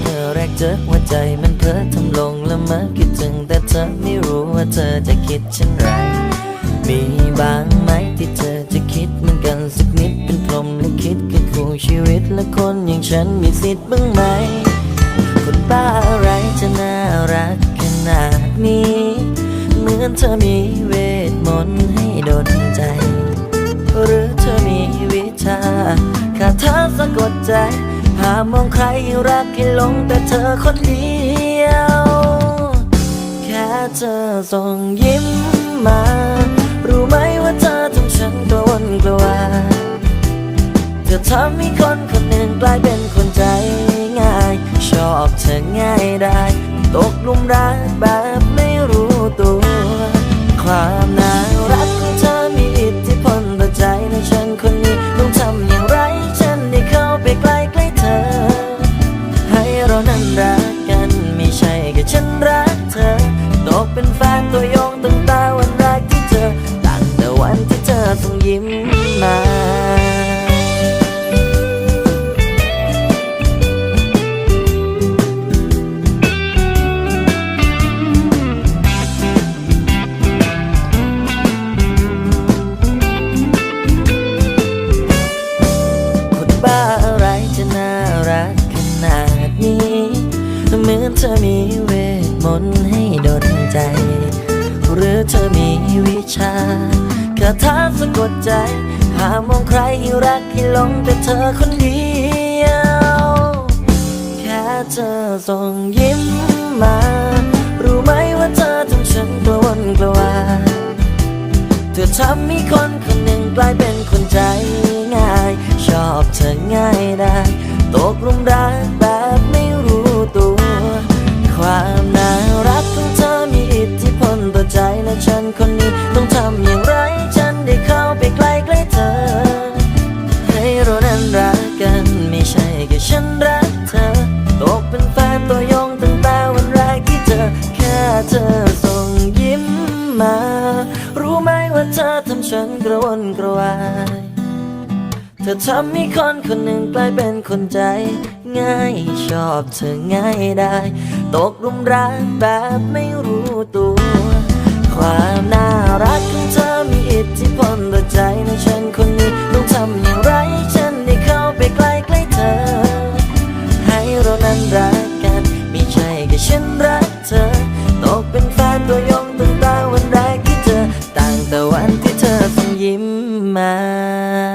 เมื่อแรกเจอหัวใจมันเพ้อทำลงละเมอคิดถึงแต่เธอไม่รู้ว่าเธอจะคิดเช่นไร มีบางไหมที่เธอจะคิดเหมือนกันสักนิดเป็นพรหมลิขิตคือคู่ชีวิตและคนอย่างฉันมีสิทธิ์บ้างไหม คนบ้าอะไรจะน่ารักขนาดนี้ เหมือนเธอมีเวทมนต์ให้โดนใจ หรือเธอมีวิชาคาถาสะกดใจ รรักให้หลงแต่เธอคนเดียว แค่เธอส่งยิ้มมา รู้ไหมว่าเธอทำฉันกระวนกระวายเธอทำให้คนคนหนึ่งกลายเป็นคนใจง่าย ชอบเธอง่ายได้ ตกหลุมรักแบบไม่รู้ตัว ความน่า กเป็นแฟนตัวยงตั้งแต่วันแรกที่เจอตั้งแต่วันที่เธอส่งยิ้มมาคนบ้าอะไรจะน่ารักขนาดนี้เหมือนเธอมีเวทมนต์ให้ รือเธอมีวิชาคาถาสะกดใจ หามองใครให้รักให้หลงแต่เธอคนเดียว แค่เธอส่งยิ้มมา รู้ไหมว่าเธอทำฉันกระวนกระวายเธอทำให้คนคนหนึ่งกลายเป็นคนใจง่าย ชอบเธอง่ายได้ ตกหลุมรักแบบ รู้ไหมว่าเธอทำฉันกระวนกระวาย เธอทำให้คนคนหนึ่งกลายเป็นคนใจ ง่ายชอบเธอง่ายได้ ตกหลุมรักแบบไม่รู้ตัว ความน่ารักของเธอมีอิทธิพลต่อใจในฉันคนนี้ต้องทำอย่างไรฉันได้เข้าไปใกล้ใกล้เธอ ให้เรานั้นรักกันไม่ใช่แค่ฉันรัก มา